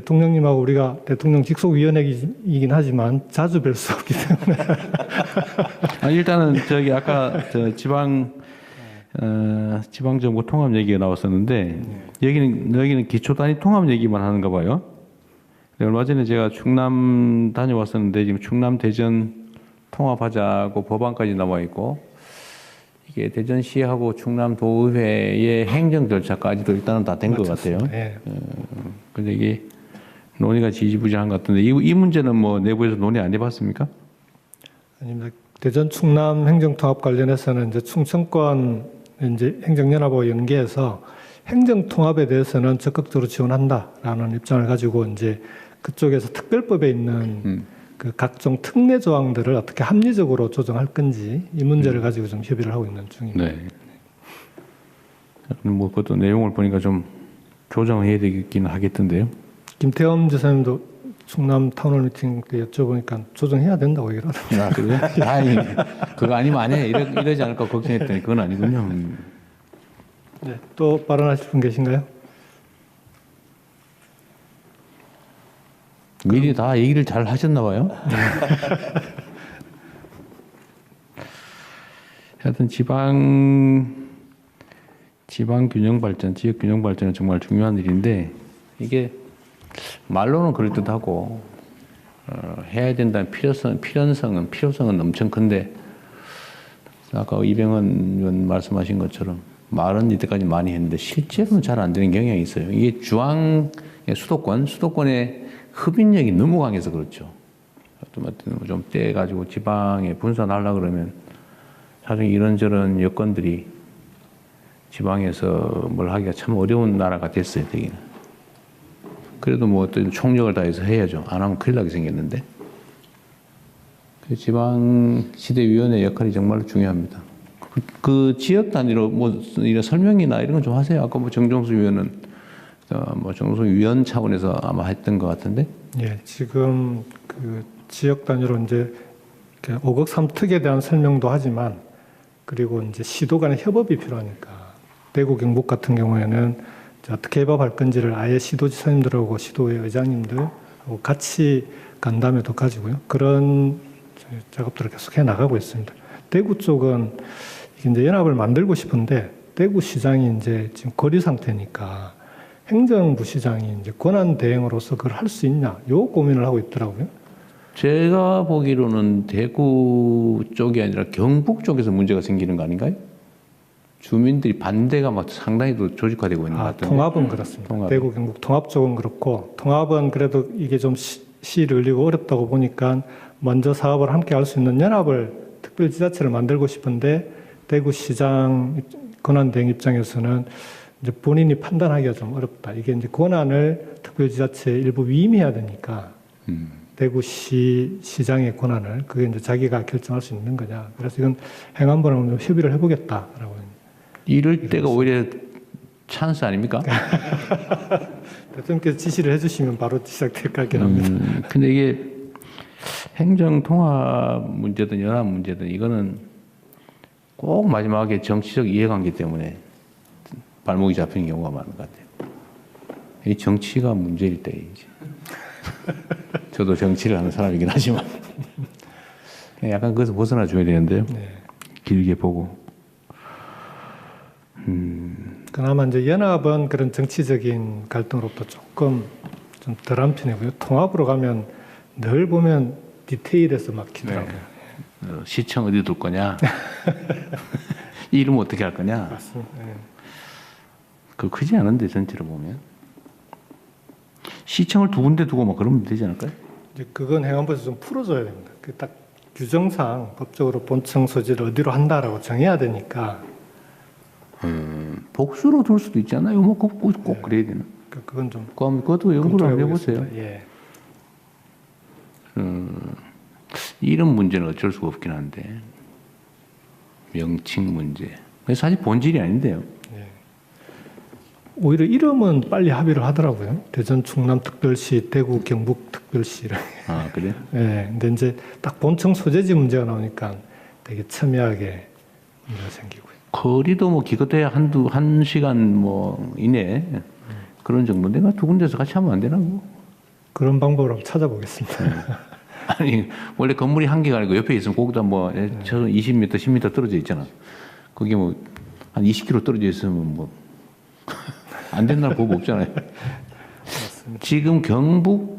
대통령님하고 우리가 대통령 직속위원회이긴 하지만 자주 뵐 수 없기 때문에 아, 일단은 저기 아까 저 지방 어, 지방정부 통합 얘기가 나왔었는데 여기는 여기는 기초 단위 통합 얘기만 하는가 봐요. 네, 얼마 전에 제가 충남 다녀왔었는데 지금 충남 대전 통합하자고 법안까지 나와 있고 이게 대전시하고 충남도의회의 행정 절차까지도 일단은 다 된 것 같아요. 예. 근데 이게 논의가 지지부진한 것 같은데 이, 이 문제는 뭐 내부에서 논의 안 해봤습니까? 아닙니다. 대전 충남 행정통합 관련해서는 이제 충청권 이제 행정연합하고 연계해서 행정통합에 대해서는 적극적으로 지원한다라는 입장을 가지고 이제 그쪽에서 특별법에 있는 음. 그 각종 특례 조항들을 어떻게 합리적으로 조정할 건지 이 문제를 가지고 좀 협의를 하고 있는 중입니다. 네. 뭐 그것도 내용을 보니까 좀 조정해야 되긴 하겠던데요. 김태엄 지사님도 충남 타운홀 미팅 때 여쭤보니까 조정해야 된다고 얘기를 하더라고요. 아 그래요? 아니 그거 아니면 안 해. 이러, 이러지 않을까 걱정했더니 그건 아니군요. 음. 네, 또 발언하실 분 계신가요? 미리 다 얘기를 잘 하셨나 봐요. 하여튼 지방 지방 균형 발전, 지역 균형 발전은 정말 중요한 일인데 이게 말로는 그럴 듯하고 어, 해야 된다는 필요성, 필연성은 필요성은 엄청 큰데 아까 이병헌 의원 말씀하신 것처럼 말은 이때까지 많이 했는데 실제로는 잘 안 되는 경향이 있어요. 이게 중앙 수도권, 수도권의 흡인력이 너무 강해서 그렇죠. 어떤 좀 떼가지고 지방에 분산하려 그러면 사실 이런저런 여건들이 지방에서 뭘 하기가 참 어려운 나라가 됐어요, 되기는. 그래도 뭐 어떤 총력을 다해서 해야죠. 안 하면 큰일 나게 생겼는데. 그 지방시대위원회 역할이 정말로 중요합니다. 그, 그 지역 단위로 뭐 이런 설명이나 이런 건 좀 하세요. 아까 뭐 정종수 위원은 어, 뭐 정종수 위원 차원에서 아마 했던 것 같은데. 예, 지금 그 지역 단위로 이제 그 5억 3특에 대한 설명도 하지만 그리고 이제 시도 간의 협업이 필요하니까 대구 경북 같은 경우에는 어떻게 협업할 건지를 아예 시도지사님들하고 시도의 의장님들하고 같이 간담회도 가지고요. 그런 작업들을 계속 해 나가고 있습니다. 대구 쪽은 이제 연합을 만들고 싶은데 대구 시장이 이제 지금 거리 상태니까 행정부 시장이 이제 권한 대행으로서 그걸 할 수 있냐, 요 고민을 하고 있더라고요. 제가 보기로는 대구 쪽이 아니라 경북 쪽에서 문제가 생기는 거 아닌가요? 주민들이 반대가 막 상당히 또 조직화되고 있는 것 아, 같은데. 통합은 그렇습니다. 통합. 대구 경북 통합 쪽은 그렇고 통합은 그래도 이게 좀 시, 시를 올리고 어렵다고 보니까 먼저 사업을 함께 할 수 있는 연합을 특별지자체를 만들고 싶은데 대구시장 권한 대행 입장에서는 이제 본인이 판단하기가 좀 어렵다. 이게 이제 권한을 특별지자체에 일부 위임해야 되니까 음. 대구시 시장의 권한을 그게 이제 자기가 결정할 수 있는 거냐. 그래서 이건 행안부랑 좀 협의를 해보겠다라고. 이럴 때가 오히려 찬스 아닙니까? 대통령께서 지시를 해주시면 바로 시작될 것 같긴 합니다. 음, 근데 이게 행정 통합 문제든 연합 문제든 이거는 꼭 마지막에 정치적 이해관계 때문에 발목이 잡히는 경우가 많은 것 같아요. 이 정치가 문제일 때 이제 저도 정치를 하는 사람이긴 하지만 약간 그것서 벗어나 줘야 되는데요. 네. 길게 보고 그나마 이제 연합은 그런 정치적인 갈등으로부터 조금 좀 덜한 편이고요. 통합으로 가면 늘 보면 디테일에서 막히더라고요. 어, 시청 어디 둘 거냐, 이름 어떻게 할 거냐, 맞습니다. 네. 그 크지 않은데 전체로 보면 시청을 두 군데 두고 막 그러면 되지 않을까요? 이제 그건 행안부에서 좀 풀어줘야 됩니다. 그 딱 규정상 법적으로 본청 소지를 어디로 한다라고 정해야 되니까 음, 복수로 둘 수도 있잖아요. 뭐 꼭, 꼭, 꼭 그래야 되나? 그- 그건 좀 그럼 그것도 연구를 한번 해보세요. 예. 이름 문제는 어쩔 수가 없긴 한데 명칭 문제. 사실 본질이 아닌데요. 예. 오히려 이름은 빨리 합의를 하더라고요. 대전 충남 특별시, 대구 경북 특별시를. 아 그래? 예. 근데 이제 딱 본청 소재지 문제가 나오니까 되게 첨예하게 문제가 생기고요. 거리도 뭐 기껏해야 한두 한 시간 뭐 이내 그런 정도. 내가 두 군데서 같이 하면 안 되나 뭐. 그런 방법을 한번 찾아보겠습니다. 아니 원래 건물이 한 개가 아니고 옆에 있으면 거기다 뭐 네. 저 20m, 10m 떨어져 있잖아. 그게 뭐한 20km 떨어져 있으면 뭐 안 된다는 법 없잖아요. 지금 경북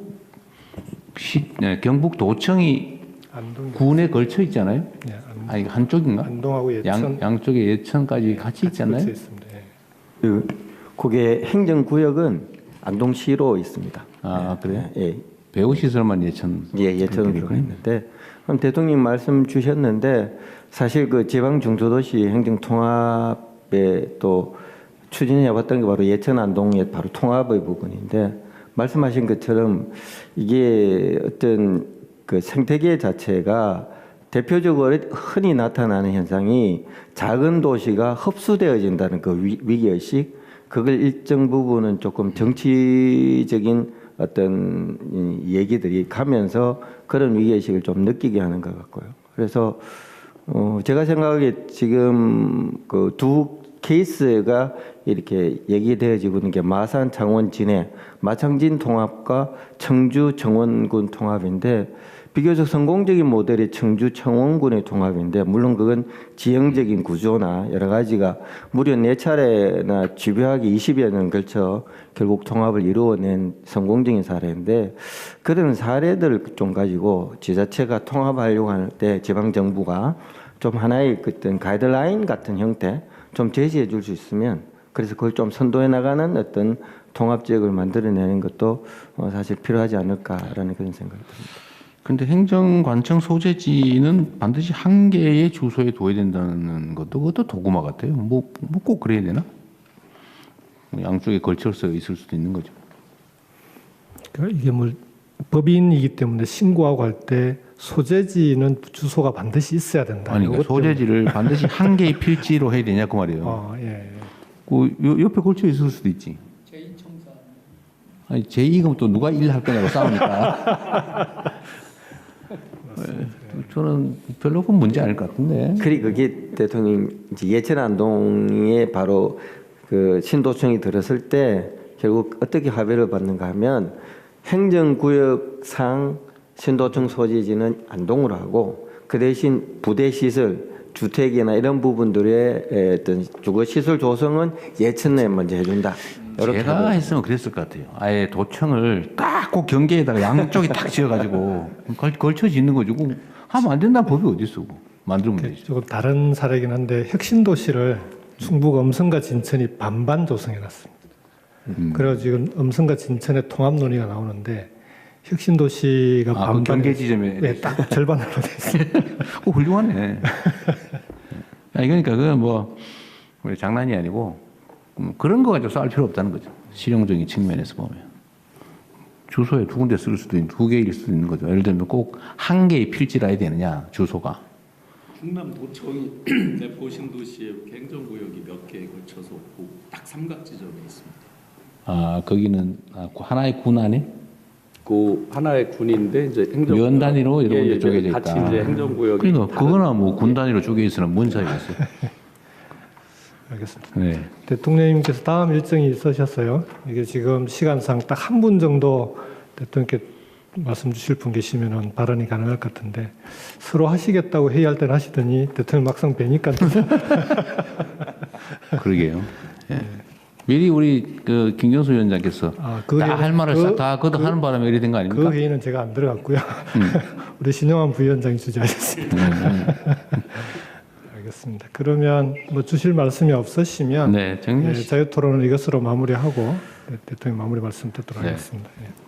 시 네, 경북 도청이 안동, 군에 걸쳐 있잖아요. 예, 안, 아니 한쪽인가? 안동하고 예천 양 양쪽에 예천까지 같이 같이 있잖아요. 걸쳐 있습니다. 예. 그 그게 행정구역은 안동시로 있습니다. 아 그래? 예, 배우 시설만 예천. 예, 예천으로 들어가 있는데 그럼 대통령 말씀 주셨는데 사실 그 지방 중소도시 행정 통합에 또 추진해 왔던 게 바로 예천 안동의 바로 통합의 부분인데 말씀하신 것처럼 이게 어떤 그 생태계 자체가 대표적으로 흔히 나타나는 현상이 작은 도시가 흡수되어진다는 그 위- 위기의식 그걸 일정 부분은 조금 정치적인 어떤 이 얘기들이 가면서 그런 위기의식을 좀 느끼게 하는 것 같고요. 그래서 어 제가 생각하기에 지금 그 두 케이스가 이렇게 얘기되어지고 있는 게 마산 창원 진해 마창진 통합과 청주 정원군 통합인데 비교적 성공적인 모델이 청주 청원군의 통합인데 물론 그건 지형적인 구조나 여러 가지가 무려 네 차례나 집요하게 20여 년 걸쳐 결국 통합을 이루어낸 성공적인 사례인데 그런 사례들을 좀 가지고 지자체가 통합하려고 할 때 지방 정부가 좀 하나의 어떤 가이드라인 같은 형태 좀 제시해 줄 수 있으면 그래서 그걸 좀 선도해 나가는 어떤 통합 지역을 만들어내는 것도 어, 사실 필요하지 않을까라는 그런 생각이 듭니다. 근데 행정관청 소재지는 반드시 한 개의 주소에 둬야 된다는 것도 그것도 도구마 같아요. 뭐 꼭 그래야 되나? 뭐 양쪽에 걸쳐서 있을 수도 있는 거죠. 그러니까 이게 뭐 법인이기 때문에 신고하고 할 때 소재지는 주소가 반드시 있어야 된다. 아니 그러니까 소재지를 반드시 한 개의 필지로 해야 되냐 그 말이에요. 어, 예, 예. 그 요- 옆에 걸쳐 있을 수도 있지. 아니 제2가 또 누가 일할 거냐고 싸우니까. 네, 저는 별로 큰 문제 아닐 것 같은데. 그리 그게 대통령 예천 안동에 바로 그 신도청이 들었을 때 결국 어떻게 합의를 받는가 하면 행정구역상 신도청 소지지는 안동으로 하고 그 대신 부대 시설 주택이나 이런 부분들의 어떤 주거 시설 조성은 예천에 먼저 해준다. 제가 했으면 그랬을 것 같아요. 아예 도청을 딱 꼭 경계에다가 양쪽에 딱 지어가지고 걸, 걸쳐 짓는 거죠. 그거 하면 안 된다는 법이 어디 있어? 그거. 만들면 되지. 조금 다른 사례긴 한데 혁신 도시를 충북 음성과 진천이 반반 조성해 놨습니다. 음. 그래서 지금 음성과 진천의 통합 논의가 나오는데 혁신 도시가 아, 그 반반 경계 지점에 네, 딱 절반으로. 어, 훌륭하네. 아, 그러니까 뭐 우리 장난이 아니고 음, 그런 거 가지고 싸울 필요 없다는 거죠. 실용적인 측면에서 보면 주소에 두 군데 쓸 수도 있는 두 개일 수도 있는 거죠. 예를 들면 꼭 한 개의 필지라 해야 되느냐 주소가. 충남 도청이 내포 신도시의 행정구역이 몇 개에 걸쳐서 그딱 삼각지점에 있습니다. 아 거기는 아, 그 하나의 군 안에 그 하나의 군인데 이제 행정 면 단위로 여러 군데 쪼개져 같이 있다. 이제 행정구역이 그러니까 그거나 뭐 군 단위로 쪼개 있으나 뭔 차이가 있어요. 알겠습니다. 네. 대통령님께서 다음 일정이 있으셨어요. 이게 지금 시간상 딱 한 분 정도 대통령께 말씀 주실 분 계시면 발언이 가능할 것 같은데 서로 하시겠다고 회의할 때는 하시더니 대통령 막상 뵈니까 그러게요. 예. 미리 우리 그 김경수 위원장께서 아, 그다 회의- 할 말을 그- 싹다 걷어 하는 바람에 이래 된거 아닙니까? 그 회의는 제가 안 들어갔고요. 우리 신영환 부위원장이 주재하셨습니다. 알겠습니다. 그러면 뭐 주실 말씀이 없으시면 네, 정리. 예, 자유토론은 이것으로 마무리하고 네, 대통령 마무리 말씀 듣도록 네. 하겠습니다. 예.